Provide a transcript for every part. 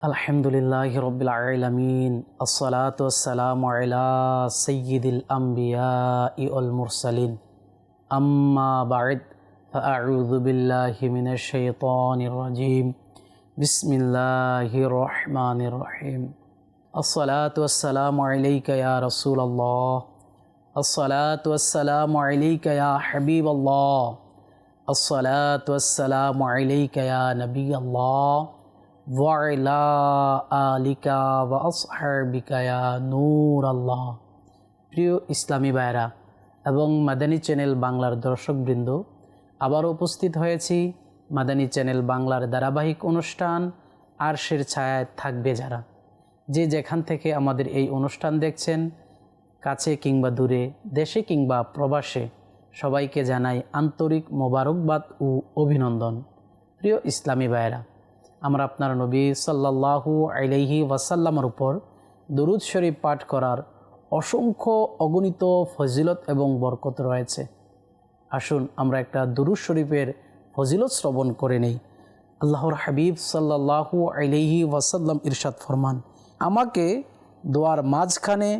الحمد لله رب العالمين الصلاة والسلام على سيد الأنبياء والمرسلين. أما بعد فأعوذ بالله من الشيطان الرجيم. بسم الله الرحمن الرحيم. الصلاة والسلام عليك يا رسول الله. الصلاة والسلام عليك يا حبيب الله. الصلاة والسلام عليك يا نبي الله. নূর আল্লাহ প্রিয় ইসলামী বায়রা এবং মাদানী চ্যানেল বাংলার দর্শকবৃন্দ আবার উপস্থিত হয়েছি মাদানী চ্যানেল বাংলার ধারাবাহিক অনুষ্ঠান আরশের ছায়ায় থাকবে যারা। যে যেখান থেকে আমাদের এই অনুষ্ঠান দেখছেন, কাছে কিংবা দূরে, দেশে কিংবা প্রবাসে, সবাইকে জানাই আন্তরিক মোবারকবাদ ও অভিনন্দন। প্রিয় ইসলামী বায়রা আমরা আপনার নবী সাল্লাল্লাহু আলাইহি ওয়াসাল্লামের উপর দুরুদ শরীফ পাঠ করার অসংখ্য অগণিত ফজিলত এবং বরকত রয়েছে। আসুন আমরা একটা দুরুদ শরীফের ফজিলত শ্রবণ করে নেই। আল্লাহর হাবিব সাল্লাল্লাহু আলাইহি ওয়াসাল্লাম ইরশাদ ফরমান, আমাকে দোয়ার মাঝখানে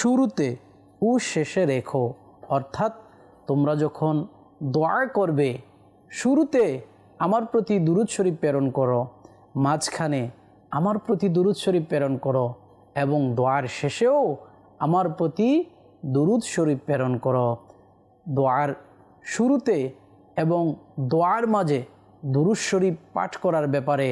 শুরুতে ও শেষে রেখো। অর্থাৎ তোমরা যখন দোয়া করবে, শুরুতে আমার প্রতি দুরুদ শরীফ প্রেরণ করো। মাঝখানে আমার প্রতি দুরুদ শরীফ প্রেরণ করো এবং দোয়ার শেষেও আমার প্রতি দুরুদ শরীফ প্রেরণ করো। দোয়ার শুরুতে এবং দোয়ার মাঝে দুরুদ শরীফ পাঠ করার ব্যাপারে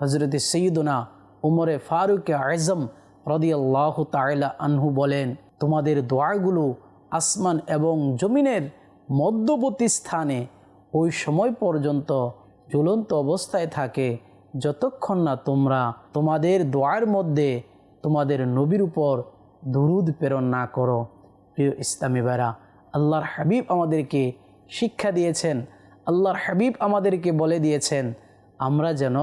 হজরত সঈদনা উমরে ফারুক আজম রদিয়াল্লাহ তাইলা আনহু বলেন, তোমাদের দোয়াগুলো আসমান এবং জমিনের মধ্যবর্তী স্থানে ওই সময় পর্যন্ত ঝুলন্ত অবস্থায় থাকে। যতক্ষণ না তোমরা তোমাদের দোয়ার মধ্যে তোমাদের নবীর উপর দুরুদ প্রেরণ না করো, প্রিয় ইসলামী বেড়া আল্লাহর হাবিব আমাদেরকে শিক্ষা দিয়েছেন, আল্লাহর হাবিব আমাদেরকে বলে দিয়েছেন, আমরা যেন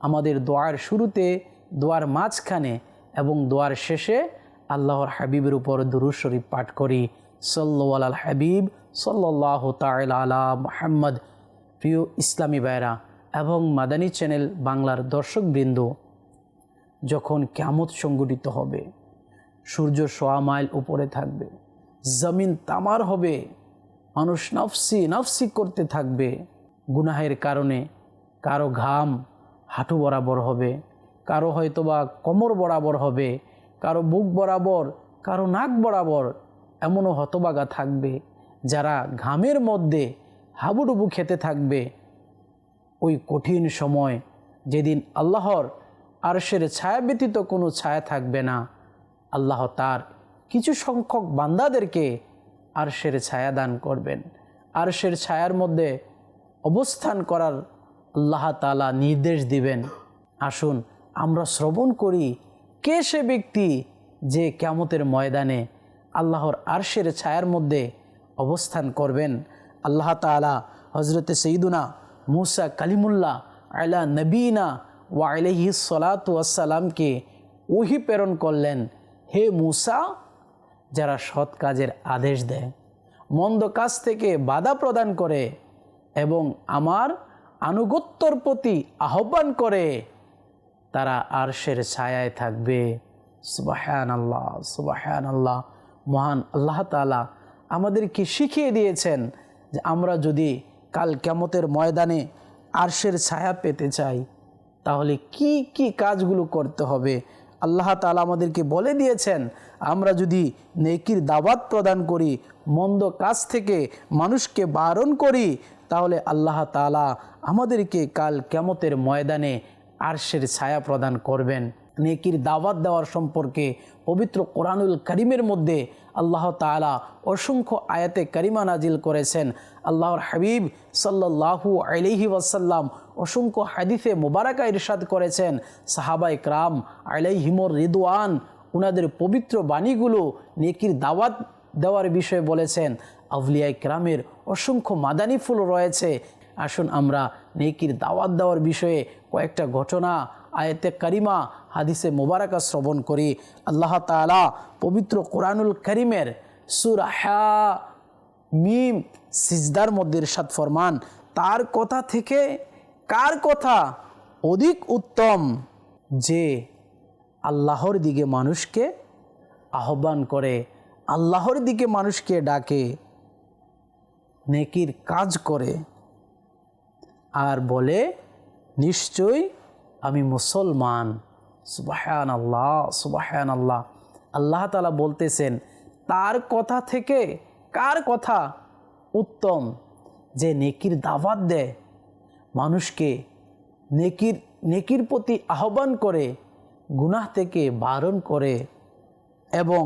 আমাদের দোয়ার শুরুতে, দোয়ার মাঝখানে এবং দোয়ার শেষে আল্লাহর হাবিবের উপর দুরুদ শরীফ পাঠ করি। সল্লু আল হাবিব সাল্লাহ তাল আলা মোহাম্মদ। প্রিয় ইসলামী ভাইরা এবং মাদানী চ্যানেল বাংলার দর্শকবৃন্দ যখন ক্যামত সংগঠিত হবে, সূর্য সোয়া মাইল উপরে থাকবে, জমিন তামার হবে, মানুষ নফসি নফসি করতে থাকবে, গুনাহের কারণে কারও ঘাম হাঁটু বরাবর হবে, কারও হয়তোবা কোমর বরাবর হবে, কারও বুক বরাবর, কারও নাক বরাবর এমনও হতবাগা থাকবে, যারা ঘামের মধ্যে হাবুডুবু খেতে থাকবে ওই কঠিন সময় যেদিন আল্লাহর আরশের ছায়া ব্যতীত কোনো ছায়া থাকবে না, আল্লাহ তার কিছু সংখ্যক বান্দাদেরকে আরশের ছায়া দান করবেন। আরশের ছায়ার মধ্যে অবস্থান করার আল্লাহ তালা নির্দেশ দিবেন। আসুন আমরা শ্রবণ করি, কে সে ব্যক্তি যে ক্যামতের ময়দানে আল্লাহর আরশের ছায়ার মধ্যে অবস্থান করবেন? আল্লাহ তালা হজরতে সঈদুনা মুসা কালিমুল্লাহ আলা নবীনা ওয়া আলহি সালাতামকে ওহি প্রেরণ করলেন, হে মুসা, যারা সৎ কাজের আদেশ দেয়, মন্দ কাজ থেকে বাধা প্রদান করে এবং আমার আনুগত্যর প্রতি আহ্বান করে, তারা আরশের ছায়ায় থাকবে। সুবাহান আল্লাহ সুবাহান আল্লাহ মহান আল্লাহ তালা আমাদেরকে শিখিয়ে দিয়েছেন যে আমরা যদি কাল কেমতের ময়দানে আরশের ছায়া পেতে চাই। তাহলে কি কি কাজগুলো করতে হবে? আল্লাহ তালা আমাদেরকে বলে দিয়েছেন, আমরা যদি নেকির দাওয়াত প্রদান করি, মন্দ কাজ থেকে মানুষকে বারণ করি, তাহলে আল্লাহ তালা আমাদেরকে কাল কেমতের ময়দানে আরশের ছায়া প্রদান করবেন। নেকির দাওয়াত দেওয়ার সম্পর্কে পবিত্র কোরআনুল করিমের মধ্যে আল্লাহ তালা অসংখ্য আয়াতে করিমা নাজিল করেছেন। আল্লাহর হাবিব সাল্লাহু আলহি ওয়াসাল্লাম অসংখ্য হাদিফে মোবারকা ইরশাদ করেছেন। সাহাবাই ক্রাম আলাইহিমর রিদওয়ান উনাদের পবিত্র বাণীগুলো নেকির দাওয়াত দেওয়ার বিষয়ে বলেছেন। আউলিয়াই ক্রামের অসংখ্য মাদানী ফুল রয়েছে। আসুন আমরা নেকির দাওয়াত দেওয়ার বিষয়ে কয়েকটা ঘটনা আয়তে করিমা, হাদিসে মোবারকা শ্রবণ করি। আল্লাহ তালা পবিত্র কোরআনুল করিমের সুরাহা মিম, সিজদার মধ্যে ইরশাদ ফরমান, তার কথা থেকে কার কথা অধিক উত্তম যে আল্লাহর দিকে মানুষকে আহ্বান করে, আল্লাহর দিকে মানুষকে ডাকে, নেকির কাজ করে, আর বলে, নিশ্চয়ই আমি মুসলমান। সুবাহান আল্লাহ সুবাহান আল্লাহ আল্লাহ তালা বলতেছেন, তার কথা থেকে কার কথা উত্তম? যে নেকির দাওয়াত দেয়, মানুষকে নেকির নেকির প্রতি আহ্বান করে, গুনাহ থেকে বারণ করে এবং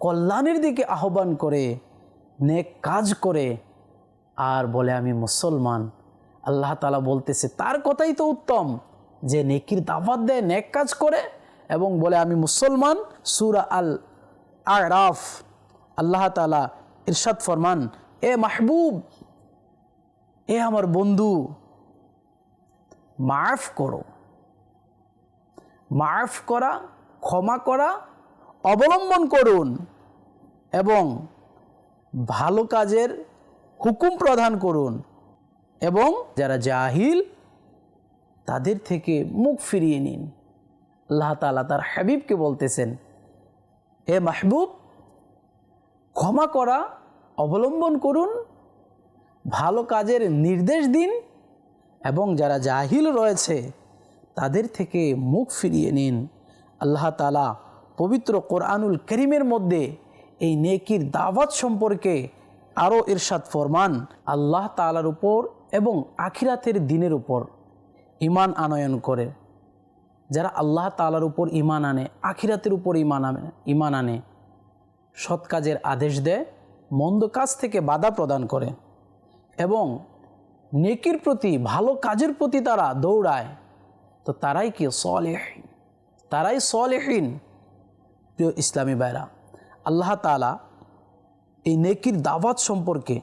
কল্যাণের দিকে আহ্বান করে, নেক কাজ করে, আর বলে, আমি মুসলমান। আল্লাহ তালা বলতেছে, তার কথাই তো উত্তম, যে নেকির দাওয়াত দেয়, নেক কাজ করে এবং বলে, আমি মুসলমান, সুরা আল আরাফ আল্লাহ তালা ইরশাদ ফরমান, এ মাহবুব, এ আমার বন্ধু, মাফ করো। মাফ করা, ক্ষমা করা, অবলম্বন করুন এবং ভালো কাজের হুকুম প্রদান করুন। এবং যারা জাহিল, তাদের থেকে মুখ ফিরিয়ে নিন। আল্লাহ তালা তার হাবিবকে বলতেছেন, হে মাহবুব, ক্ষমা করা, অবলম্বন করুন, ভালো কাজের নির্দেশ দিন এবং যারা জাহিল রয়েছে, তাদের থেকে মুখ ফিরিয়ে নিন। আল্লাহ তালা পবিত্র কোরআনুল করিমের মধ্যে এই নেকির দাওয়াত সম্পর্কে আরও ইরশাদ ফরমান। আল্লাহ তালার উপর এবং আখিরাতের দিনের উপর ইমান আনয়ন করে। যারা আল্লাহ তালার উপর ইমান আনে, আখিরাতের উপর ইমান আনে ইমান আনে, সৎ কাজের আদেশ দেয়, মন্দ কাজ থেকে বাধা প্রদান করে এবং নেকির প্রতি, ভালো কাজের প্রতি তারা দৌড়ায়, তো তারাই কি সলেহীন? তারাই সলেহীন? প্রিয় ইসলামী বাইরা আল্লাহ তালা এই নেকির দাওয়াত সম্পর্কে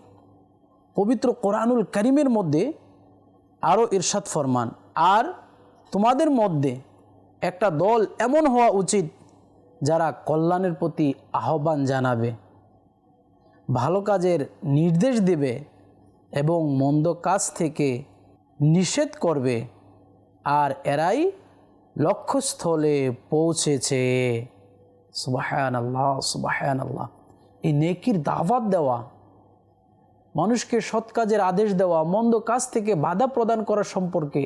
পবিত্র কোরআনুল করিমের মধ্যে আরও ইরশাদ ফরমান। আর তোমাদের মধ্যে একটা দল এমন হওয়া উচিত যারা কল্যাণের প্রতি আহ্বান জানাবে, ভালো কাজের নির্দেশ দেবে এবং মন্দ কাজ থেকে নিষেধ করবে। আর এরাই লক্ষ্যস্থলে পৌঁছেছে। সুবাহান আল্লাহ সুবাহান আল্লাহ এই নেকির দাওয়াত দেওয়া মানুষকে সৎ কাজের আদেশ দেওয়া, মন্দ কাজ থেকে বাধা প্রদান করা সম্পর্কে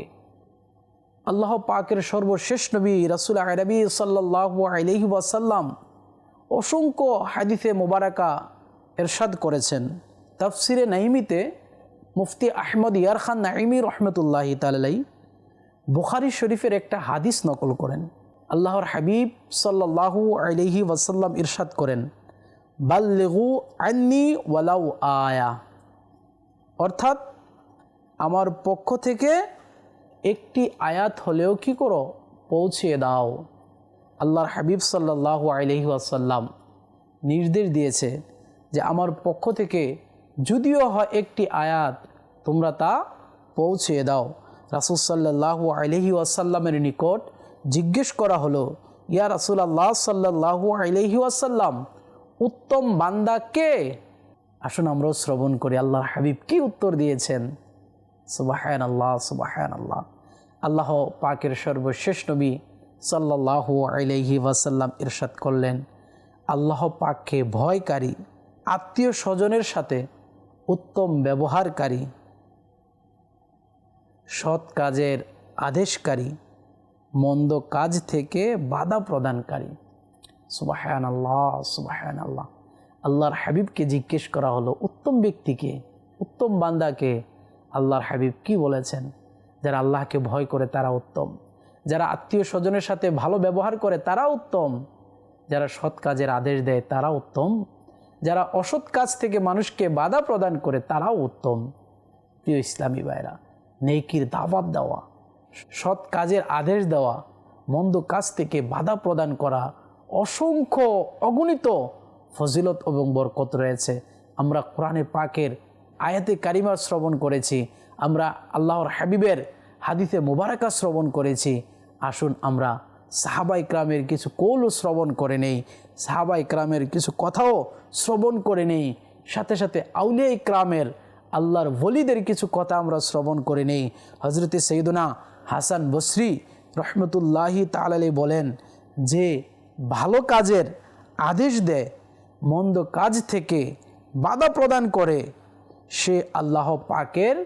আল্লাহ পাকের সর্বশেষ নবী রাসুল আরবি সাল্লাহ আলহি ওয়াসাল্লাম অসংখ্য হাদিফে মোবারকা এরশাদ করেছেন। তাফসিরে নাইমিতে মুফতি আহমদ ইয়ার খান নাইমি রহমতুল্লাহি তালাই বুখারি শরীফের একটা হাদিস নকল করেন। আল্লাহর হাবিব সাল্লাহু আলহি ওয়াসাল্লাম ইরশাদ করেন, বাল্লেগু আন্নি ওয়ালাউ আয়া। অর্থাৎ আমার পক্ষ থেকে একটি আয়াত হলেও কি করো? পৌঁছিয়ে দাও। আল্লাহর হাবিব সাল্লাহ আলহি আসাল্লাম নির্দেশ দিয়েছে যে আমার পক্ষ থেকে যদিও হয় একটি আয়াত, তোমরা তা পৌঁছিয়ে দাও। রাসুল সাল্লাহ আলহি আসাল্লামের নিকট জিজ্ঞেস করা হলো, ইয়া রাসুল আল্লাহ সাল্লাহ আলহি আসাল্লাম উত্তম বান্দা কে? আসুন আমরাও শ্রবণ করি। আল্লাহর হাবিব কি উত্তর দিয়েছেন? সুবাহান আল্লাহ সুবাহান আল্লাহ আল্লাহ পাকের সর্বশেষ নবী সাল্লাহ আলহি ওয়াসাল্লাম ইরশাদ করলেন, আল্লাহ পাককে ভয়কারী, আত্মীয় স্বজনের সাথে উত্তম ব্যবহারকারী, সৎ কাজের আদেশকারী, মন্দ কাজ থেকে বাধা প্রদানকারী। সুবাহান আল্লাহ সুবাহান আল্লাহ আল্লাহর হাবিবকে জিজ্ঞেস করা হলো, উত্তম ব্যক্তিকে উত্তম বান্দাকে আল্লাহর হাবিব কি বলেছেন? যারা আল্লাহকে ভয় করে তারা উত্তম। যারা আত্মীয় স্বজনের সাথে ভালো ব্যবহার করে তারা উত্তম। যারা সৎ কাজের আদেশ দেয় তারা উত্তম। যারা অসৎ কাজ থেকে মানুষকে বাধা প্রদান করে তারাও উত্তম। প্রিয় ইসলামী ভাইরা নেকির দাবাত দেওয়া, সৎ কাজের আদেশ দেওয়া, মন্দ কাজ থেকে বাধা প্রদান করা অসংখ্য অগণিত ফজিলত এবং বরকত রয়েছে। আমরা কোরআনে পাকের আয়াতে কারিমার শ্রবণ করেছি। আমরা আল্লাহর হাবিবের হাদিসে মুবারাকা শ্রবণ করেছি। আসুন আমরা সাহাবা ইকরামের কিছু কৌলও শ্রবণ করে নেই সাহাবা ইকরামের কিছু কথাও শ্রবণ করে নেই। সাথে সাথে আউলিয়া ইকরামের আল্লাহর ওলিদের কিছু কথা আমরা শ্রবণ করে নেই। হজরতে সৈদুনা হাসান বসরি রহমতুল্লাহি তালালি বলেন যে, ভালো কাজের আদেশ দেয় মন্দ কাজ থেকে বাধা প্রদান করে, সে আল্লাহ পাকের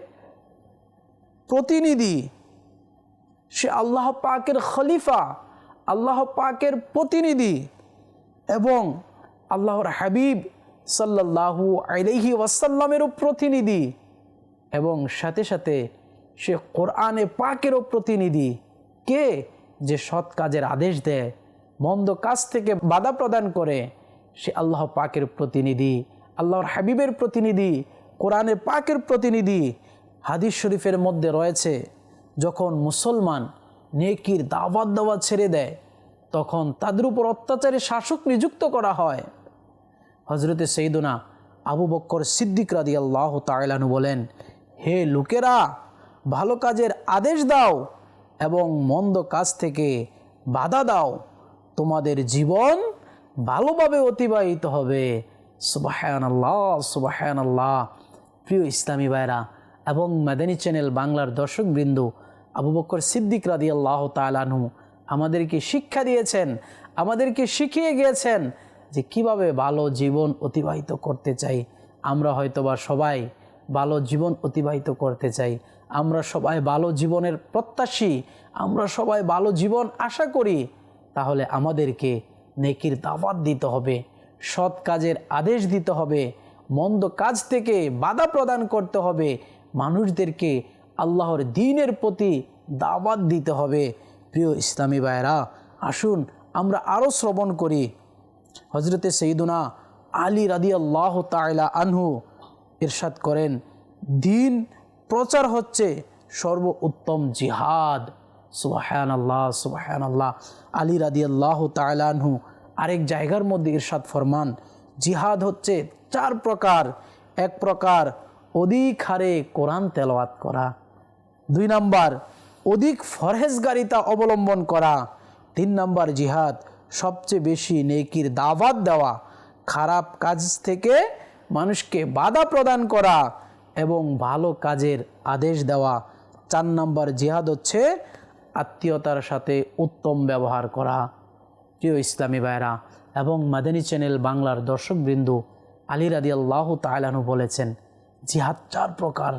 প্রতিনিধি। সে আল্লাহ পাকের খলিফা, আল্লাহ পাকের প্রতিনিধি এবং আল্লাহর হাবিব সাল্লাহু আলহি ওয়াসাল্লামেরও প্রতিনিধি এবং সাথে সাথে সে কোরআনে পাকেরও প্রতিনিধি। কে? যে সৎ কাজের আদেশ দেয়, মন্দ কাজ থেকে বাধা প্রদান করে সে আল্লাহ পাকের প্রতিনিধি, আল্লাহর হাবিবের প্রতিনিধি, কোরআনে পাকের প্রতিনিধি। হাদিস শরীফের মধ্যে রয়েছে, যখন মুসলমান নেকির দাওয়াত দাওয়াত ছেড়ে দেয়, তখন তাদের উপর অত্যাচারে শাসক নিযুক্ত করা হয়। হজরতে সৈদুনা আবু বক্কর সিদ্দিক রাদি আল্লাহ তাইলানু বলেন, হে লোকেরা, ভালো কাজের আদেশ দাও এবং মন্দ কাজ থেকে বাধা দাও। তোমাদের জীবন ভালোভাবে অতিবাহিত হবে। সুবাহান আল্লাহ সুবাহান আল্লাহ প্রিয় ইসলামী ভাইরা এবং মাদানী চ্যানেল বাংলার দর্শকবৃন্দ, আবু বক্কর সিদ্দিক রাদি আল্লাহ তালানহু আমাদেরকে শিক্ষা দিয়েছেন, আমাদেরকে শিখিয়ে গিয়েছেন যে কীভাবে ভালো জীবন অতিবাহিত করতে চাই। আমরা হয়তোবা সবাই ভালো জীবন অতিবাহিত করতে চাই। আমরা সবাই ভালো জীবনের প্রত্যাশী। আমরা সবাই ভালো জীবন আশা করি। তাহলে আমাদেরকে নেকির দাওয়াত দিতে হবে, সৎ কাজের আদেশ দিতে হবে, মন্দ কাজ থেকে বাধা প্রদান করতে হবে, মানুষদেরকে আল্লাহর দিনের প্রতি দাওয়াত দিতে হবে। প্রিয় ইসলামী ভাইয়েরা, আসুন আমরা আরও শ্রবণ করি। হজরতে সঈদুনা আলী রাদি আল্লাহ তাইলা আনহু ইরশাদ করেন, দিন প্রচার হচ্ছে সর্ব উত্তম জিহাদ। সুবাহান আল্লাহ সুবাহান আল্লাহ আলী রাদি আল্লাহ তাইলা আনহু আরেক জায়গার মধ্যে ইরশাদ ফরমান, জিহাদ হচ্ছে চার প্রকার। এক প্রকার, অধিক হারে কোরআন তেলাওয়াত করা। দুই নাম্বার, অধিক ফরহেজগারিতা অবলম্বন করা। তিন নাম্বার, জিহাদ, সবচেয়ে বেশি নেকির দাওয়াত দেওয়া। খারাপ কাজ থেকে মানুষকে বাধা প্রদান করা এবং ভালো কাজের আদেশ দেওয়া। চার নাম্বার, জিহাদ হচ্ছে আত্মীয়তার সাথে উত্তম ব্যবহার করা। প্রিয় ইসলামী ভাইরা এবং মাদানী চ্যানেল বাংলার দর্শকবৃন্দ আলী রাদি আল্লাহ তালানু বলেছেন, জিহাদ চার প্রকার।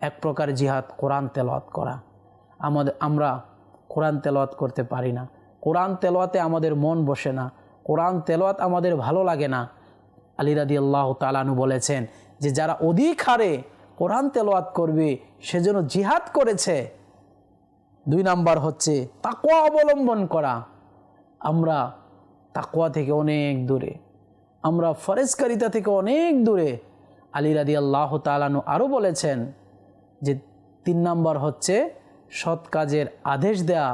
এক প্রকার জিহাদ কোরআন তেলাওয়াত করা। আমাদের আমরা কোরআন তেলাওয়াত করতে পারি না। কোরআন তেলোয়াতে আমাদের মন বসে না। কোরআন তেলোয়াত আমাদের ভালো লাগে না। আলী রাদি আল্লাহ তালানু বলেছেন যে, যারা অধিক হারে কোরআন তেলোয়াত করবে সেজন্য জিহাদ করেছে। দুই নাম্বার হচ্ছে তাকোয়া অবলম্বন করা। আমরা তাকোয়া থেকে অনেক দূরে, আমরা ফরেজকারিতা থেকে অনেক দূরে। আলী রাদি আল্লাহ তালানু আরও বলেছেন যে তিন নাম্বার হচ্ছে সৎ কাজের আদেশ দেয়া,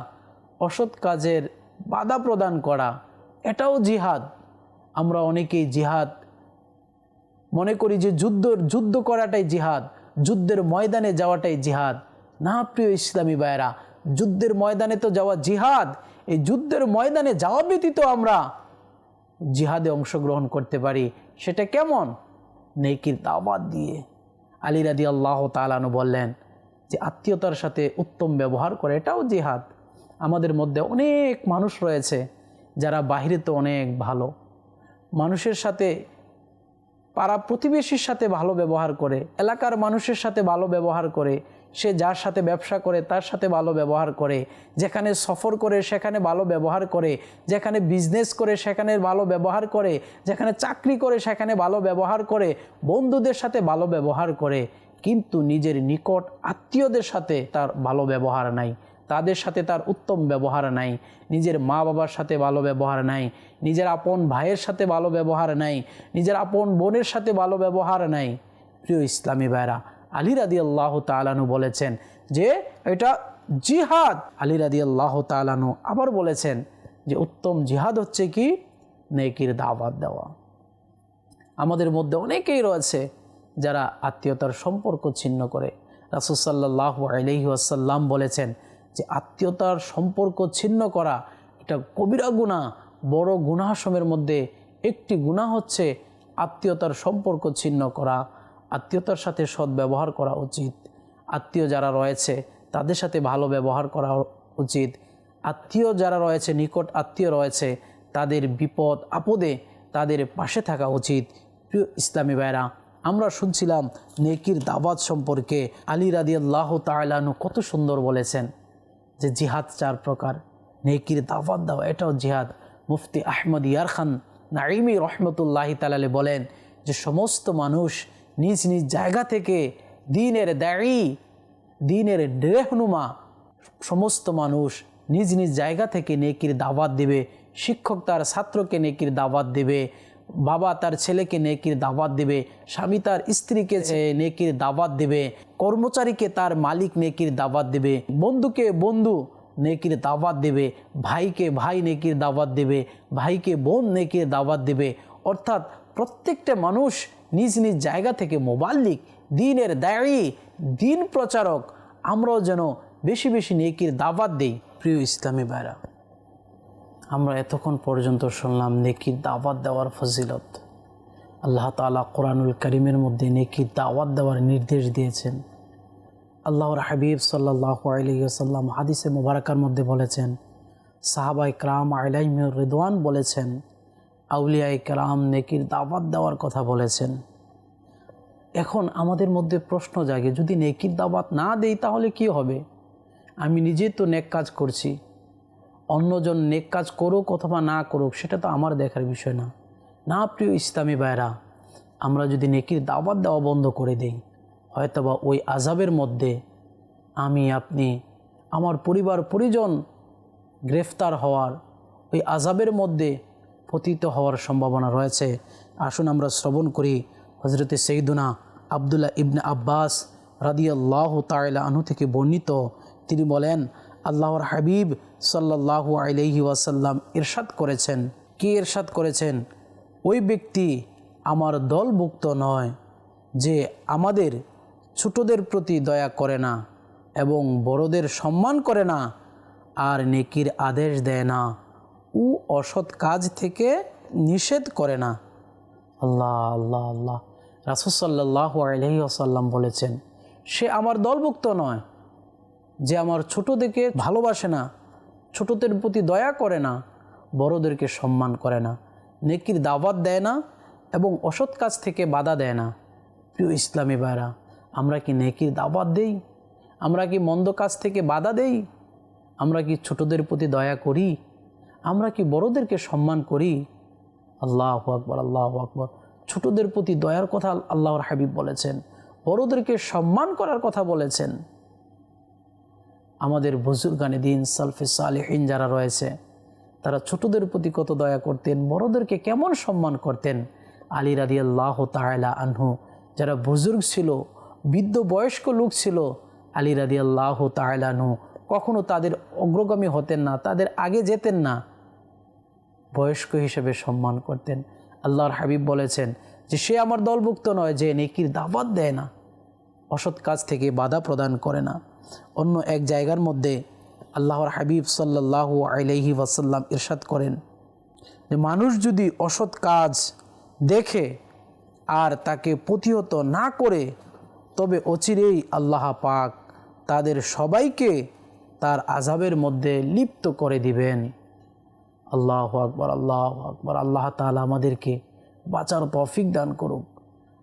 অসৎ কাজের বাধা প্রদান করা। এটাও জিহাদ। আমরা অনেকেই জিহাদ, মনে করি যে যুদ্ধ যুদ্ধ করাটাই জিহাদ, যুদ্ধের ময়দানে যাওয়াটাই জিহাদ। না প্রিয় ইসলামী ভাইরা যুদ্ধের ময়দানে তো যাওয়া জিহাদ, এই যুদ্ধের ময়দানে যাওয়া ব্যতীত আমরা জিহাদে অংশগ্রহণ করতে পারি। সেটা কেমন? নেকির দাওয়াত দিয়ে। আলী রাদি আল্লাহ তালানু বললেন যে, আত্মীয়তার সাথে উত্তম ব্যবহার করে, এটাও জিহাদ। আমাদের মধ্যে অনেক মানুষ রয়েছে যারা বাহিরে তো অনেক ভালো। মানুষের সাথে, পাড়া প্রতিবেশীর সাথে ভালো ব্যবহার করে, এলাকার মানুষের সাথে ভালো ব্যবহার করে সে যার সাথে ব্যবসা করে, তার সাথে ভালো ব্যবহার করে। যেখানে সফর করে, সেখানে ভালো ব্যবহার করে। যেখানে বিজনেস করে, সেখানে ভালো ব্যবহার করে। যেখানে চাকরি করে, সেখানে ভালো ব্যবহার করে। বন্ধুদের সাথে ভালো ব্যবহার করে। কিন্তু নিজের নিকট আত্মীয়দের সাথে তার ভালো ব্যবহার নাই। তাদের সাথে তার উত্তম ব্যবহার নাই। নিজের মা বাবার সাথে ভালো ব্যবহার নাই। নিজের আপন ভাইয়ের সাথে ভালো ব্যবহার নাই। নিজের আপন বোনের সাথে ভালো ব্যবহার নাই। প্রিয় ইসলামী ভাইরা আলী রাদি আল্লাহ তালানু বলেছেন যে এটা জিহাদ। আলী রাদি আল্লাহ তালানু আবার বলেছেন যে উত্তম জিহাদ হচ্ছে কি? নেকির দাওয়াত দেওয়া। আমাদের মধ্যে অনেকেই রয়েছে যারা আত্মীয়তার সম্পর্ক ছিন্ন করে। রাসুসাল্লাহ আলহি আসাল্লাম বলেছেন যে আত্মীয়তার সম্পর্ক ছিন্ন করা এটা কবিরা গুণা বড় গুণাসমের মধ্যে একটি গুণা হচ্ছে আত্মীয়তার সম্পর্ক ছিন্ন করা। আত্মীয়তার সাথে সৎ ব্যবহার করা উচিত। আত্মীয় যারা রয়েছে, তাদের সাথে ভালো ব্যবহার করা উচিত। আত্মীয় যারা রয়েছে, নিকট আত্মীয় রয়েছে, তাদের বিপদ, আপদে তাদের পাশে থাকা উচিত। প্রিয় ইসলামী ভাইরা আমরা শুনছিলাম নেকির দাবাত সম্পর্কে আলী রাদি আল্লাহ তালানু কত সুন্দর বলেছেন যে জিহাদ চার প্রকার। নেকির দাওয়াত দেওয়া এটাও জিহাদ। মুফতি আহমদ ইয়ার খান নাইমি রহমতুল্লাহি তালালে বলেন যে সমস্ত মানুষ নিজ নিজ জায়গা থেকে দিনের দাড়ি দিনের ডেহনুমা সমস্ত মানুষ নিজ নিজ জায়গা থেকে নেকির দাওয়াত দেবে। শিক্ষক তার ছাত্রকে নেকির দাওয়াত দেবে, বাবা তার ছেলেকে নেকির দাওয়াত দেবে, স্বামী তার স্ত্রীকে নেকির দাওয়াত দেবে, কর্মচারীকে তার মালিক নেকির দাওয়াত দেবে, বন্ধুকে বন্ধু নেকির দাওয়াত দেবে, ভাইকে ভাই নেকির দাওয়াত দেবে, ভাইকে বোন নেকির দাওয়াত দেবে। অর্থাৎ প্রত্যেকটা মানুষ নিজ নিজ জায়গা থেকে মোবাল্লিক দিনের দায়ী, দিন প্রচারক, আমরাও যেন বেশি বেশি নেকির দাওয়াত দেই। প্রিয় ইসলামী ভাইরা, আমরা এতক্ষণ পর্যন্ত শুনলাম নেকির দাওয়াত দেওয়ার ফজিলত। আল্লাহ তালা কোরআনুল করিমের মধ্যে নেকির দাওয়াত দেওয়ার নির্দেশ দিয়েছেন। আল্লাহর হাবিব সাল্লাহ আলহিসাল্লাম হাদিসে মুবারকার মধ্যে বলেছেন সাহাবাই ক্রাম আলাইম রিদওয়ান বলেছেন আউলিয়াই কালাম নেকির দাওয়াত দেওয়ার কথা বলেছেন। এখন আমাদের মধ্যে প্রশ্ন জাগে, যদি নেকির দাওয়াত না দেই তাহলে কি হবে? আমি নিজে তো নেক কাজ করছি। অন্যজন নেক কাজ করুক অথবা না করুক, সেটা তো আমার দেখার বিষয় না। না, প্রিয় ইসলামী ভাইরা আমরা যদি নেকির দাওয়াত দেওয়া বন্ধ করে দেই, হয়তোবা ওই আজাবের মধ্যে আমি, আপনি, আমার পরিবার, পরিজন গ্রেফতার হওয়ার ওই আজাবের মধ্যে পতিত হওয়ার সম্ভাবনা রয়েছে। আসুন আমরা শ্রবণ করি হজরতে সৈদুনা আবদুল্লাহ ইবনে আব্বাস রাদিয়াল্লাহ তাইলা আনহু থেকে বর্ণিত। তিনি বলেন, আল্লাহর হাবিব সাল্লাল্লাহু আলাইহি ওয়াসাল্লাম ইরশাদ করেছেন। কি ইরশাদ করেছেন? ওই ব্যক্তি আমার দলভুক্ত নয়, যে আমাদের ছোটদের প্রতি দয়া করে না এবং বড়দের সম্মান করে না, আর নেকির আদেশ দেয় না। ও অসৎ কাজ থেকে নিষেধ করে না। আল্লাহ আল্লাহ আল্লাহ। রাসুসাল্লাহ আলহি আসাল্লাম বলেছেন, সে আমার দলভুক্ত নয়, যে আমার ছোটদেরকে ভালোবাসে না, ছোটদের প্রতি দয়া করে না, বড়দেরকে সম্মান করে না, নেকির দাওয়াত দেয় না এবং অসৎ কাজ থেকে বাধা দেয় না। প্রিয় ইসলামী ভাইরা, আমরা কি নেকির দাওয়াত দেই? আমরা কি মন্দ কাজ থেকে বাধা দেই? আমরা কি ছোটদের প্রতি দয়া করি? আমরা কি বড়দেরকে সম্মান করি? আল্লাহ আকবর আল্লাহ আকবর। ছোটদের প্রতি দয়ার কথা আল্লাহর হাবিব বলেছেন। বড়দেরকে সম্মান করার কথা বলেছেন। আমাদের বুজুর্গানে দিন সালফে সালেহীন যারা রয়েছে, তারা ছোটদের প্রতি কত দয়া করতেন, বড়দেরকে কেমন সম্মান করতেন? আলী রাদি আল্লাহ তাহলা আনহু, যারা বুজুর্গ ছিল, বৃদ্ধ বয়স্ক লোক ছিল, আলী রাদি আল্লাহ তাহলানহু কখনো তাদের অগ্রগামী হতেন না, তাদের আগে যেতেন না। বয়স্ক হিসেবে সম্মান করতেন। আল্লাহর হাবিব বলেছেন যে, সে আমার দলভুক্ত নয়, যে নেকির দাবাত দেয় না, অসৎ কাজ থেকে বাধা প্রদান করে না। অন্য এক জায়গার মধ্যে আল্লাহর হাবিব সাল্লাহ আলহি ওয়াসাল্লাম ইরশাদ করেন যে, মানুষ যদি অসৎ কাজ দেখে আর তাকে প্রতিহত না করে, তবে অচিরেই আল্লাহ পাক তাদের সবাইকে তার আজাবের মধ্যে লিপ্ত করে দিবেন। আল্লাহ আকবর আল্লাহ আকবর, আল্লাহ তালা আমাদেরকে বাঁচার তৌফিক দান করুক।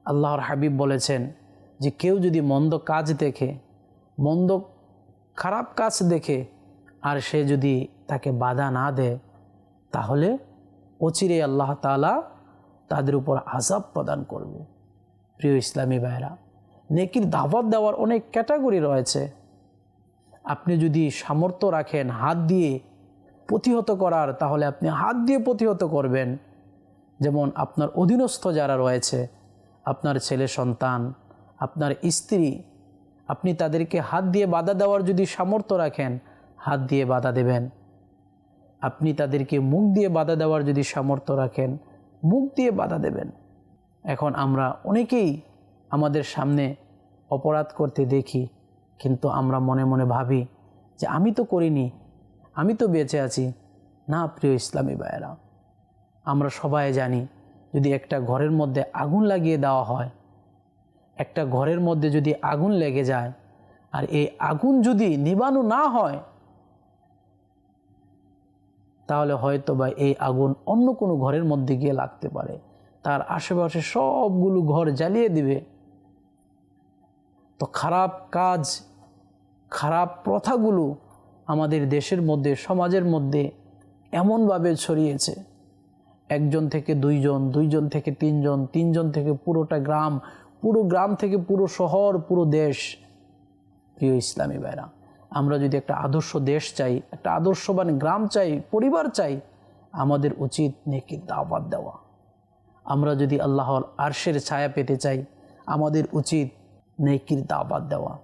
আল্লাহর হাবিব বলেছেন যে, কেউ যদি মন্দ কাজ দেখে, মন্দ খারাপ কাজ দেখে, আর সে যদি তাকে বাধা না দেয়, তাহলে অচিরে আল্লাহ তালা তাদের উপর আজাব প্রদান করবে। প্রিয় ইসলামী ভাইরা নেকির দাওয়াত দেওয়ার অনেক ক্যাটাগরি রয়েছে। আপনি যদি সামর্থ্য রাখেন, হাত দিয়ে প্রতিহত করার, তাহলে আপনি হাত দিয়ে প্রতিহত করবেন। যেমন আপনার অধীনস্থ যারা রয়েছে, আপনার ছেলে সন্তান, আপনার স্ত্রী, আপনি তাদেরকে হাত দিয়ে বাধা দেওয়ার যদি সামর্থ্য রাখেন, হাত দিয়ে বাধা দেবেন। আপনি তাদেরকে মুখ দিয়ে বাধা দেওয়ার যদি সামর্থ্য রাখেন, মুখ দিয়ে বাধা দেবেন। এখন আমরা অনেকেই আমাদের সামনে অপরাধ করতে দেখি, কিন্তু আমরা মনে মনে ভাবি যে আমি তো করিনি আমি তো বেঁচে আছি। না, প্রিয় ইসলামী ভাইয়েরা, আমরা সবাই জানি যদি একটা ঘরের মধ্যে আগুন লাগিয়ে দেওয়া হয়, একটা ঘরের মধ্যে যদি আগুন লেগে যায়, আর এই আগুন যদি নিবানো না হয়, তাহলে হয়তো বা এই আগুন অন্য কোনো ঘরের মধ্যে গিয়ে লাগতে পারে। তার আশেপাশে সবগুলো ঘর জ্বালিয়ে দিবে। তো খারাপ কাজ, খারাপ প্রথাগুলো আমাদের দেশের মধ্যে, সমাজের মধ্যে এমনভাবে ছড়িয়েছে। একজন থেকে দুইজন দুইজন থেকে তিনজন তিনজন থেকে পুরোটা গ্রাম, পুরো গ্রাম থেকে পুরো শহর, পুরো দেশ। প্রিয় ইসলামী ভাইরা, আমরা যদি একটা আদর্শ দেশ চাই, একটা আদর্শবান গ্রাম চাই, পরিবার চাই, আমাদের উচিত নেকির দাওয়াত দেওয়া। আমরা যদি আল্লাহর আরশের ছায়া পেতে চাই, আমাদের উচিত নেকির দাওয়াত দেওয়া।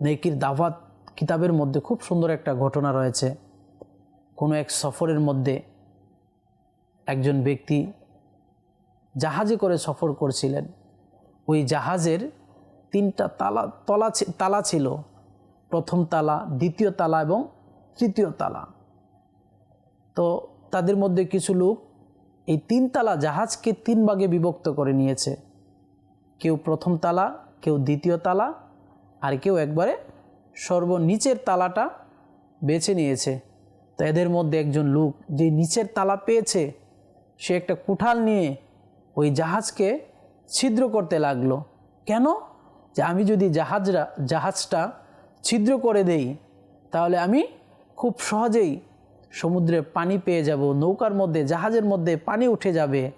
নেকির দাওয়াত কিতাবের মধ্যে খুব সুন্দর একটা ঘটনা রয়েছে। কোনো এক সফরের মধ্যে একজন ব্যক্তি জাহাজে করে সফর করছিলেন। ওই জাহাজের তিনটা তালা, তলা তালা ছিল। প্রথম তালা, দ্বিতীয় তালা এবং তৃতীয় তালা। তো তাদের মধ্যে কিছু লোক এই তিন তালা জাহাজকে তিন ভাগে বিভক্ত করে নিয়েছে। কেউ প্রথম তালা, কেউ দ্বিতীয় তালা, আর কেউ একবারে সর্বনিচের তালাটা বেছে নিয়েছে। তো এদের মধ্যে একজন লোক যে নিচের তালা পেয়েছে, সে একটা কুঠাল নিয়ে ওই জাহাজকে ছিদ্র করতে লাগল। কেন? যে আমি যদি জাহাজরা, জাহাজটা ছিদ্র করে দেই, তাহলে আমি খুব সহজেই সমুদ্রে পানি পেয়ে যাব, নৌকার মধ্যে, জাহাজের মধ্যে পানি উঠে যাবে।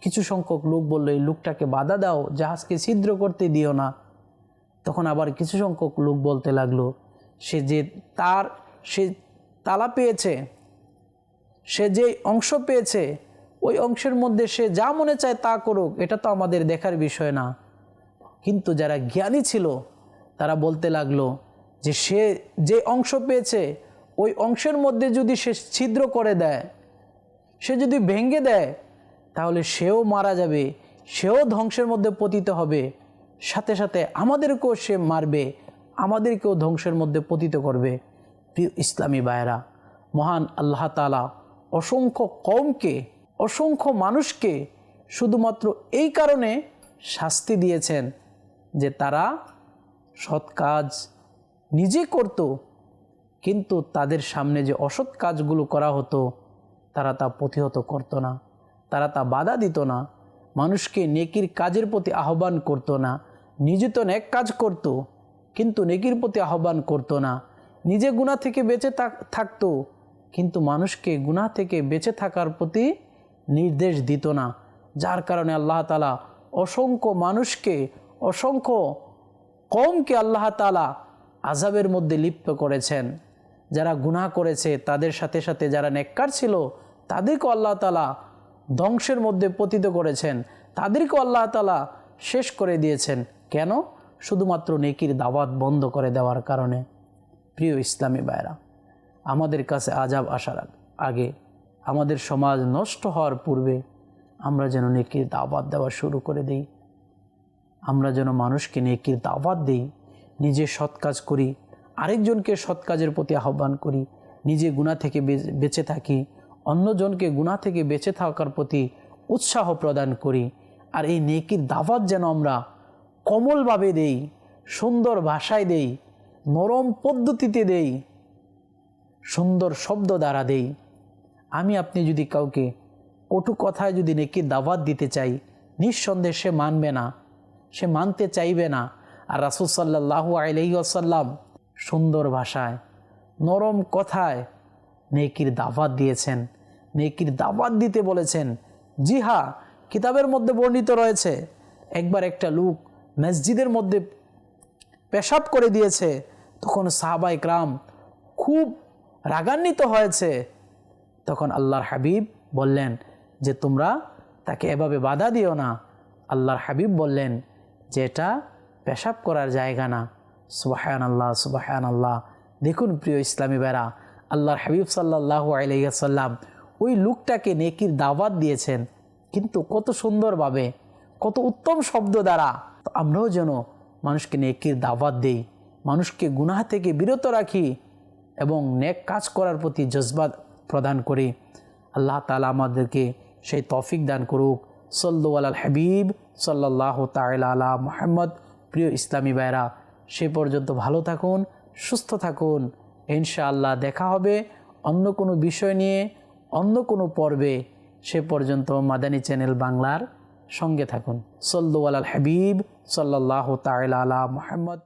কিছু সংখ্যক লোক বলল, এই লোকটাকে বাধা দাও, জাহাজকে ছিদ্র করতে দিও না। তখন আবার কিছু সংখ্যক লোক বলতে লাগল, সে যে তার, সে তালা পেয়েছে, সে যে অংশ পেয়েছে, ওই অংশের মধ্যে সে যা মনে চায় তা করুক, এটা তো আমাদের দেখার বিষয় না। কিন্তু যারা জ্ঞানী ছিল, তারা বলতে লাগল যে সে যে অংশ পেয়েছে, ওই অংশের মধ্যে যদি সে ছিদ্র করে দেয়, সে যদি ভেঙে দেয়, তাহলে সেও মারা যাবে, সেও ধ্বংসের মধ্যে পতিত হবে। সাথে সাথে আমাদেরকেও সে মারবে, আমাদেরকেও ধ্বংসের মধ্যে পতিত করবে। প্রিয় ইসলামী বায়রা মহান আল্লাহ তালা অসংখ্য কমকে অসংখ্য মানুষকে শুধুমাত্র এই কারণে শাস্তি দিয়েছেন যে তারা সৎ কাজ নিজে করত, কিন্তু তাদের সামনে যে অসৎ কাজগুলো করা হতো, তারা তা প্রতিহত করতো না, তারা তা বাধা দিত না, মানুষকে নেকির কাজের প্রতি আহ্বান করতো না। নিজে তো নেক কাজ করত, কিন্তু নেকির প্রতি আহ্বান করতো না। নিজে গুণা থেকে বেঁচে থাক- থাকতো, কিন্তু মানুষকে গুনাহ থেকে বেঁচে থাকার প্রতি নির্দেশ দিত না, যার কারণে আল্লাহ তালা অসংখ্য মানুষকে, অসংখ্য কমকে আল্লাহ তালা আজাবের মধ্যে লিপ্ত করেছেন। যারা গুনাহ করেছে, তাদের সাথে সাথে যারা নেককার ছিল, তাদেরকেও আল্লাহ তালা ধ্বংসের মধ্যে পতিত করেছেন, তাদেরকেও আল্লাহ তালা শেষ করে দিয়েছেন। কেন? শুধুমাত্র নেকির দাওয়াত বন্ধ করে দেওয়ার কারণে। প্রিয় ইসলামী ভাইরা, আমাদের কাছে আজাব আসার আগে আমাদের সমাজ নষ্ট হওয়ার পূর্বে আমরা যেন নেকির দাওয়াত দেওয়া শুরু করে দিই। আমরা যেন মানুষকে নেকির দাওয়াত দিই, নিজে সৎ কাজ করি, আরেকজনকে সৎ কাজের প্রতি আহ্বান করি, নিজে গুণা থেকে বেঁচে থাকি, অন্যজনকে গুণা থেকে বেঁচে থাকার প্রতি উৎসাহ প্রদান করি, আর এই নেকির দাওয়াত যেন আমরা কমলভাবে দেই, সুন্দর ভাষায় দেই, নরম পদ্ধতিতে দেই, সুন্দর শব্দ দ্বারা দেই। আমি আপনি যদি কাউকে কটু কথায় যদি নেকির দাওয়াত দিতে চাই, নিঃসন্দেহে সে মানবে না, সে মানতে চাইবে না। আর রাসুল সাল্লাহ আলহিসাল্লাম সুন্দর ভাষায়, নরম কথায় নেকির দাওয়াত দিয়েছেন, নেকির দাওয়াত দিতে বলেছেন। জি হ্যাঁ কিতাবের মধ্যে বর্ণিত রয়েছে, একবার একটা লোক মসজিদের মধ্যে পেশাব করে দিয়েছে, তখন সাহাবাই ক্রাম খুব রাগান্বিত হয়েছে। তখন আল্লাহর হাবিব বললেন যে, তোমরা তাকে এভাবে বাধা দিও না। আল্লাহর হাবিব বললেন যে, এটা পেশাব করার জায়গা না। সুবাহান আল্লাহ সুবাহান আল্লাহ দেখুন প্রিয় ইসলামী বেড়া আল্লাহর হাবিব সাল্লাহ আলাইসাল্লাম ওই লোকটাকে নেকির দাওয়াত দিয়েছেন। কিন্তু কত সুন্দরভাবে, কত উত্তম শব্দ দ্বারা আমরাও যেন মানুষকে নেকির দাওয়াত দেই, মানুষকে গুনাহ থেকে বিরত রাখি এবং নেক কাজ করার প্রতি জজবাত প্রদান করি। আল্লাহ তালা আমাদেরকে সেই তৌফিক দান করুক। সল্লু আল হাবিব সাল্লাহ আলা মোহাম্মদ। প্রিয় ইসলামী ভাইরা সে পর্যন্ত ভালো থাকুন, সুস্থ থাকুন। ইনশাআল্লাহ দেখা হবে অন্য কোনো বিষয় নিয়ে, অন্য কোনো পর্বে। সে পর্যন্ত মাদানী চ্যানেল বাংলার সঙ্গে থাকুন। সল্লু হাবিব সাল্লাহ তাইলা আলা মোহাম্মদ